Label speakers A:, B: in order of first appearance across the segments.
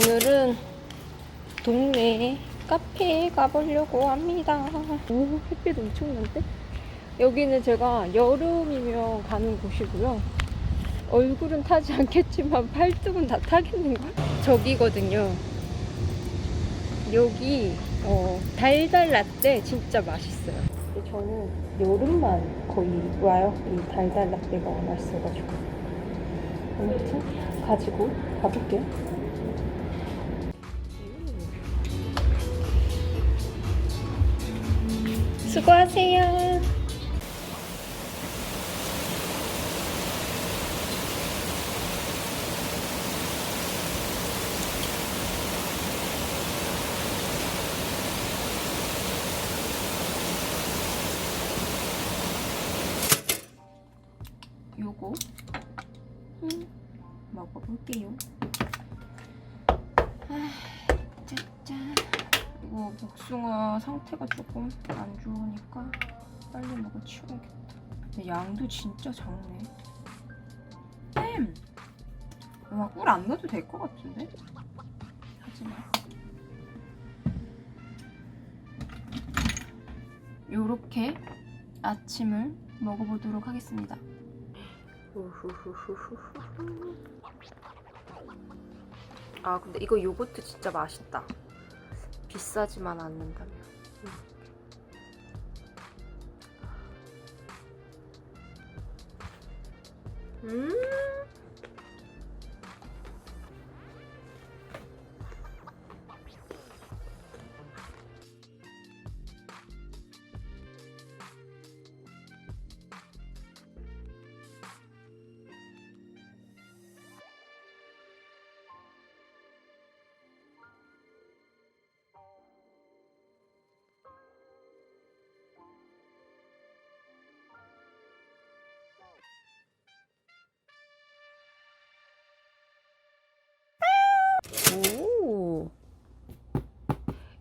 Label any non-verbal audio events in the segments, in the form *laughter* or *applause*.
A: 오늘은 동네 카페에 가보려고 합니다. 오, 햇빛 엄청난데? 여기는 제가 여름이면 가는 곳이고요. 얼굴은 타지 않겠지만 팔뚝은 다 타겠는걸? 저기거든요. 여기 어, 달달 라떼 진짜 맛있어요. 저는 여름만 거의 와요. 이 달달 라떼가 맛있어가지고. 아무튼 가지고 가볼게요. 수고하세요. 요거 음, 먹어볼게요. 아, 짜잔. 이거 복숭아 상태가 조금 안 좋으니까 빨리 먹어 치워야겠다. 근데 양도 진짜 작네. 햄! 꿀안 넣어도 될 것 같은데? 하지만. 요렇게 아침을 먹어보도록 하겠습니다. 아 근데 이거 요거트 진짜 맛있다. 비싸지만 않는다면. 음. 오.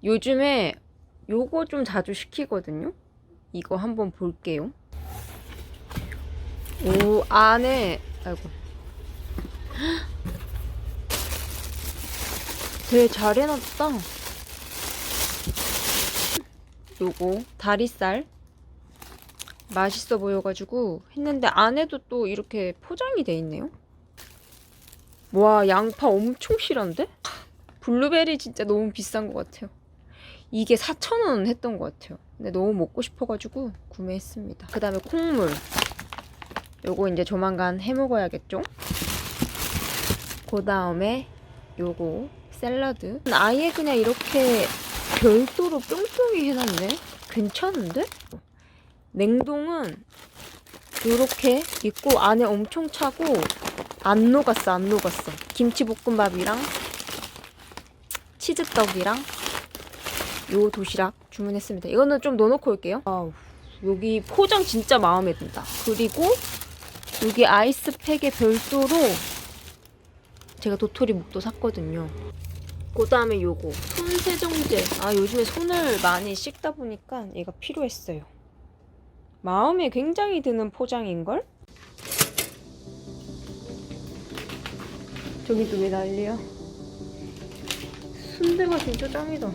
A: 요즘에 요거 좀 자주 시키거든요. 이거 한번 볼게요. 오, 안에 아이고. *gasps* 되게 잘 해놨다. 요거 다리살 맛있어 보여가지고 했는데 안에도 또 이렇게 포장이 돼 있네요. 와 양파 엄청 실한데? 블루베리 진짜 너무 비싼 것 같아요. 이게 4,000원 했던 것 같아요. 근데 너무 먹고 싶어가지고 구매했습니다. 그 다음에 콩물. 요거 이제 조만간 해 먹어야겠죠? 그 다음에 요거 샐러드. 아예 그냥 이렇게 별도로 뿅뿅이 해놨네? 괜찮은데? 냉동은 이렇게 있고 안에 엄청 차고 안 녹았어 안 녹았어 김치볶음밥이랑 치즈떡이랑 요 도시락 주문했습니다 이거는 좀 넣어놓고 올게요 아우, 여기 포장 진짜 마음에 든다 그리고 여기 아이스팩에 별도로 제가 도토리 묵도 샀거든요 그 다음에 요거 손 세정제 아 요즘에 손을 많이 씻다 보니까 얘가 필요했어요 마음에 굉장히 드는 포장인걸? 저기 또왜 난리야? 순대가 진짜 짱이다.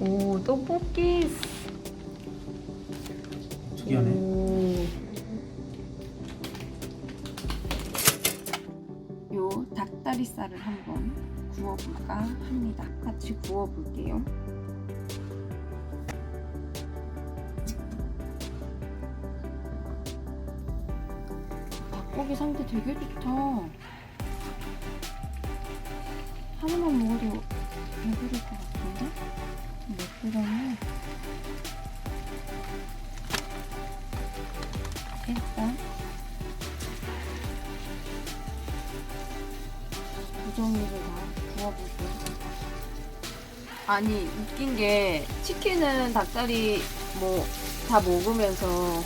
A: 오, 떡볶이.
B: 특이하네.
A: 오. 요 닭다리살을 한번 구워볼까 합니다. 같이 구워볼게요. 닭고기 상태 되게 좋다. 하나만 먹어도 배부를 것? 몇 그램을 일단 구정이를 다 구워볼게요. 아니 웃긴 게 치킨은 닭다리 뭐 다 먹으면서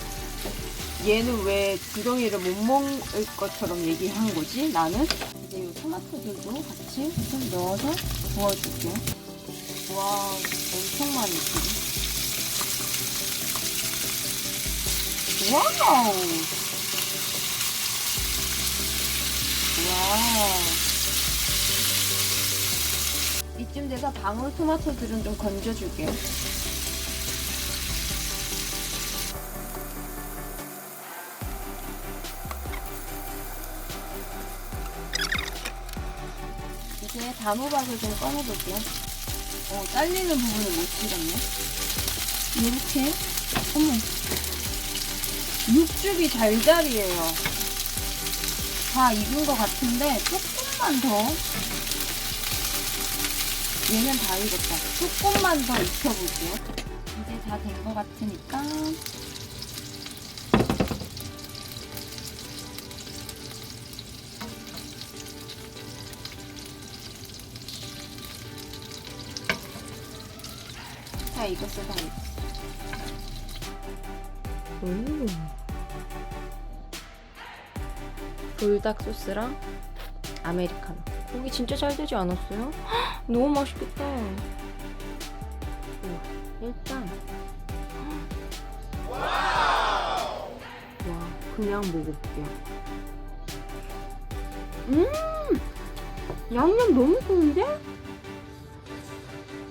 A: 얘는 왜 구덩이를 못 먹을 것처럼 얘기한 거지? 나는 이제 이 토마토들도 같이 좀 넣어서 구워줄게요. 와, 엄청 많이 있거든. 와우! 와우! 이쯤 돼서 방울토마토들은 좀 건져줄게요. 이제 단호박을 좀 꺼내볼게요. 어, 잘리는 부분을 못 찍었네. 이렇게, 어머. 육즙이 잘잘이에요. 다 익은 것 같은데, 조금만 더. 얘는 다 익었다. 조금만 더 익혀볼게요. 이제 다 된 것 같으니까. 익었어, 다. 오. 불닭 소스랑 아메리카노. 고기 진짜 잘 되지 않았어요? 헉, *gasps* 너무 맛있겠다. 일단. *gasps* 와, 그냥 먹어볼게요. 음! 양념 너무 좋은데?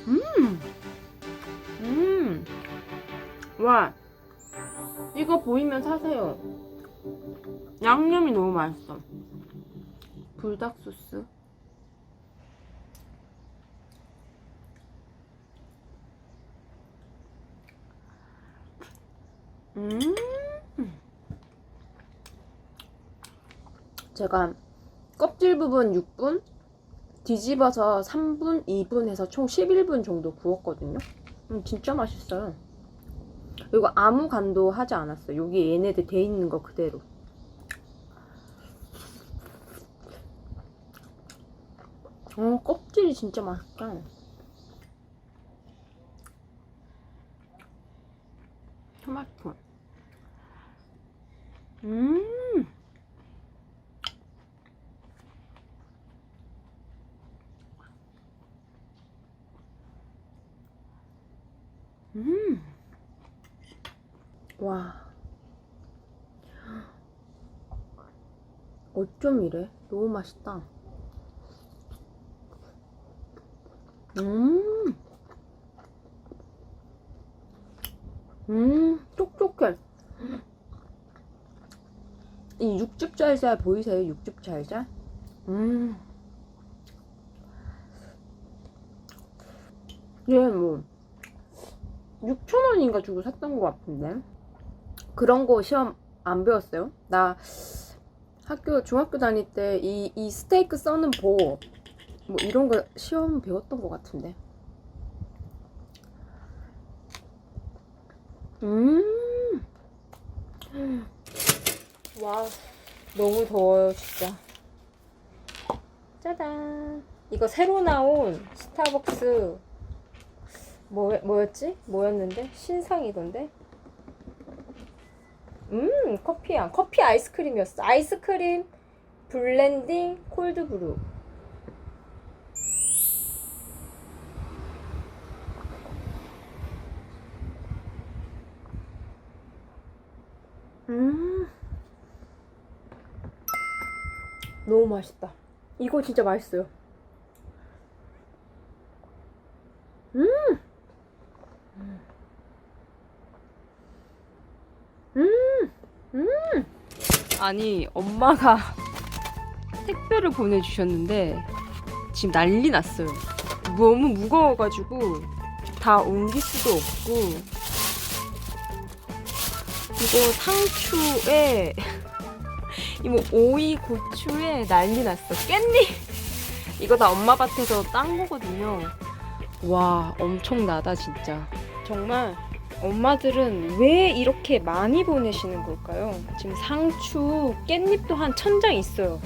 A: 음! 음! 와, 이거 보이면 사세요. 양념이 너무 맛있어. 불닭 소스. 음. 제가 껍질 부분 6분, 뒤집어서 3분, 2분 해서 총 11분 정도 구웠거든요. 음, 진짜 맛있어요. 그리고 아무 간도 하지 않았어요. 여기 얘네들 돼 있는 거 그대로. 어, 껍질이 진짜 맛있다. 토마토. 음. 음. 와. 어쩜 이래? 너무 맛있다. 음. 음, 촉촉해. 이 육즙 잘잘 보이세요? 육즙 잘잘? 음. 얘 뭐, 6,000원인가 주고 샀던 것 같은데. 그런 거 시험 안 배웠어요? 나 학교, 중학교 다닐 때 이, 이 스테이크 써는 법, 뭐 이런 거 시험 배웠던 것 같은데. 음. 와, 너무 더워요, 진짜. 짜잔. 이거 새로 나온 스타벅스 뭐 뭐였지? 뭐였는데? 신상이던데? 음, 커피야. 커피 아이스크림이었어. 아이스크림 블렌딩 콜드브루. 음. 너무 맛있다. 이거 진짜 맛있어요. 음. 음. 음. 아니, 엄마가 *laughs* 택배를 보내주셨는데 지금 난리 났어요. 너무 무거워가지고 다 옮길 수도 없고 이거 상추에 *laughs* 이뭐 오이 고추에 난리 났어. 깻잎 *laughs* 이거 다 엄마 밭에서 딴 거거든요. 와 엄청나다 진짜. 정말 엄마들은 왜 이렇게 많이 보내시는 걸까요? 지금 상추, 깻잎도 한 천 장 있어요.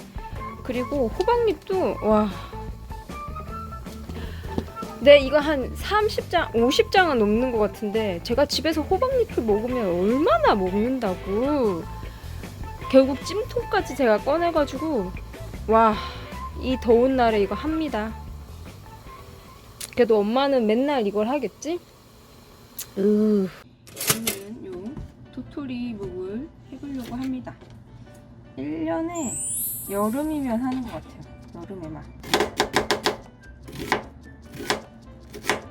A: 그리고 호박잎도 와. 네, 이거 한 30장, 50장은 넘는 것 같은데 제가 집에서 호박잎을 먹으면 얼마나 먹는다고. 결국 찜통까지 제가 꺼내가지고 와, 이 더운 날에 이거 합니다. 그래도 엄마는 맨날 이걸 하겠지? 으. 오늘은 요 도토리 묵을 해보려고 합니다. 1년에 여름이면 하는 것 같아요. 여름에만.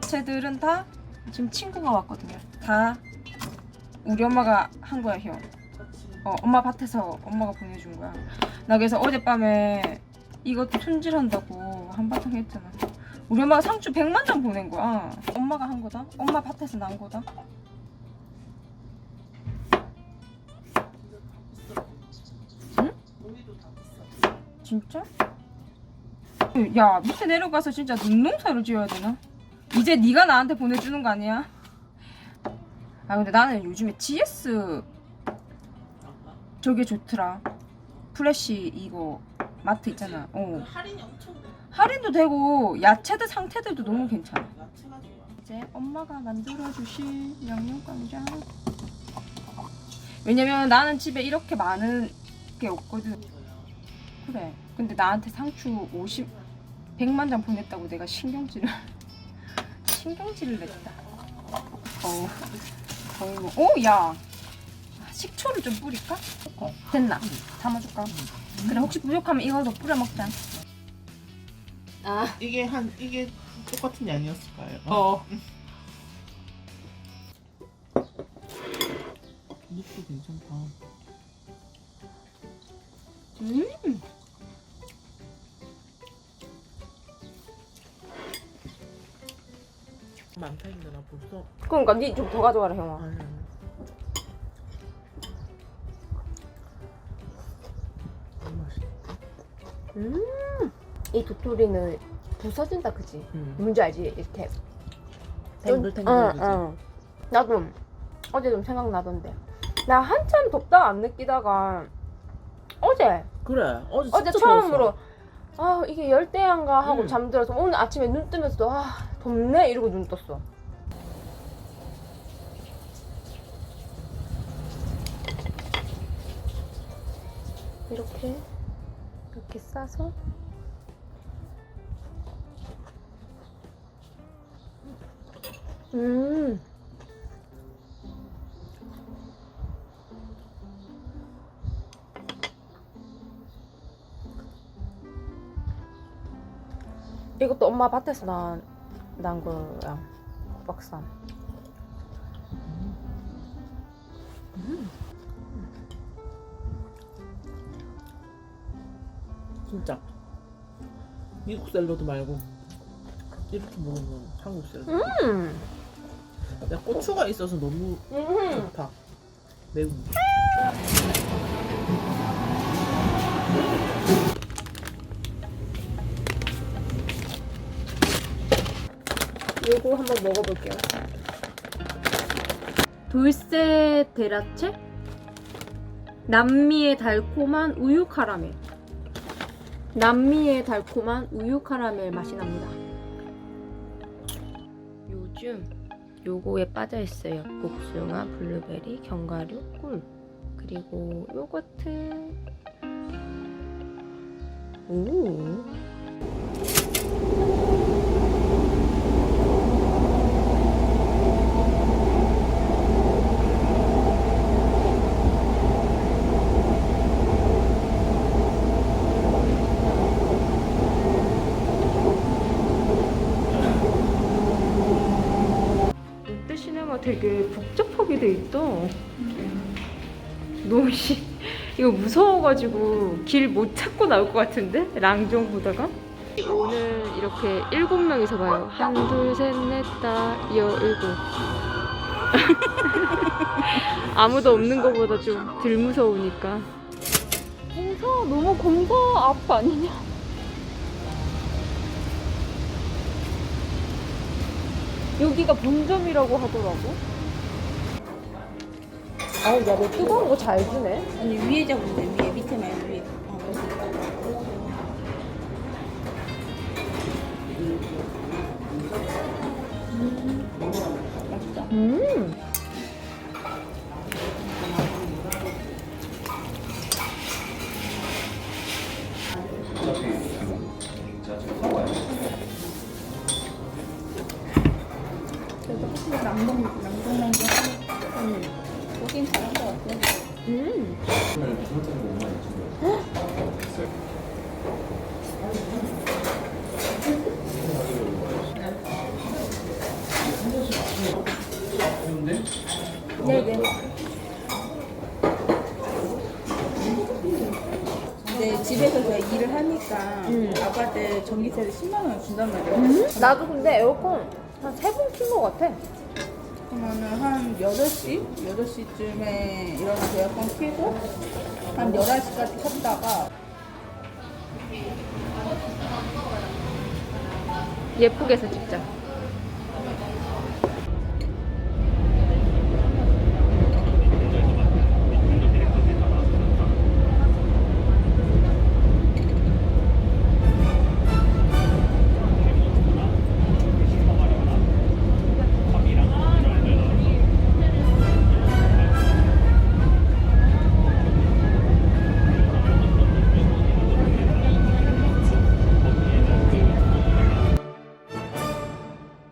A: 야채들은 다 지금 친구가 왔거든요. 다 우리 엄마가 한 거야, 형. 어, 엄마 밭에서 엄마가 보내준 거야. 나 그래서 어젯밤에 이것도 손질한다고 한바탕 했잖아. 우리 엄마가 상추 100만 장 보낸 거야. 엄마가 한 거다. 엄마 밭에서 난 거다. 진짜? 야 밑에 내려가서 진짜 눈농사를 지어야 되나? 이제 네가 나한테 보내주는 거 아니야? 아 근데 나는 요즘에 GS 저게 좋더라 플래시 이거 마트 있잖아 어
B: 할인이 엄청 돼.
A: 할인도 되고 야채들 상태들도 너무 괜찮아. 이제 엄마가 만들어 주신 양념간장 왜냐면 나는 집에 이렇게 많은 게 없거든 그래 근데 나한테 상추 50 100만 장 보냈다고 내가 신경질을 *laughs* 신경질을 냈다 어 거의 뭐 오 야 식초를 좀 뿌릴까? 어, 됐나? 담아줄까? 그래 혹시 부족하면 이거도 뿌려 먹자 아
B: 이게 한 이게 똑같은 양이었을까요?
A: 어.
B: 육도 괜찮다.
A: 음.
B: 많다 힘들어 벌써.
A: 그러니까 니 좀 더 가져가라 형아
B: 아니 아니. 너무 맛있다.
A: 음. 이 도토리는 부서진다 그지?
B: 음.
A: 뭔지 알지? 이렇게
B: 탱글탱글 그지?
A: 응, 응. 나도 어제 좀 생각나던데 나 한참 덥다 안 느끼다가 어제
B: 그래. 어제
A: 어제
B: 진짜
A: 처음으로
B: 더웠어.
A: 아 이게 열대야인가 하고
B: 음.
A: 잠들어서 오늘 아침에 눈 뜨면서도 아 덥네 이러고 눈 떴어 이렇게 이렇게 싸서 음 이것도 엄마 밭에서 난, 난 거야 호박쌈
B: 진짜. 미국 샐러드 말고 이렇게 먹으면 한국 샐러드.
A: 음.
B: 야 고추가 있어서 너무
A: 음.
B: 좋다. 매운.
A: 요거 한번 먹어볼게요. 돌쇠 데라체? 남미의 달콤한 우유 카라멜. 남미의 달콤한 우유 카라멜 맛이 납니다. 요즘 요거에 빠져 있어요. 복숭아, 블루베리, 견과류, 꿀. 그리고 요거트. 오. 이거 무서워가지고 길 못 찾고 나올 것 같은데 랑종 보다가 오늘 이렇게 일곱 명이서 봐요. 한, 둘, 셋, 넷, 다, 여, 일곱. *laughs* 아무도 없는 것보다 좀 덜 무서우니까. 공사 너무 공사 앞 아니냐? 여기가 본점이라고 하더라고. 아, 야, 너 뜨거운 거 잘 주네.
C: 아니 위에 잡으면 돼 위에 밑에 말고 위에 어.
A: 음.
C: 그래 네네. 근데 집에서 제가 일을 하니까
A: 음.
C: 아빠한테 전기세를 10만 원 준단 말이에요.
A: 음? 나도 근데 에어컨 한 세 번 킨 것 같아.
C: 그러면은 한 8시? 8시쯤에 일어나서 에어컨 켜고 한 11시까지 켰다가
A: 예쁘게 해서 찍자.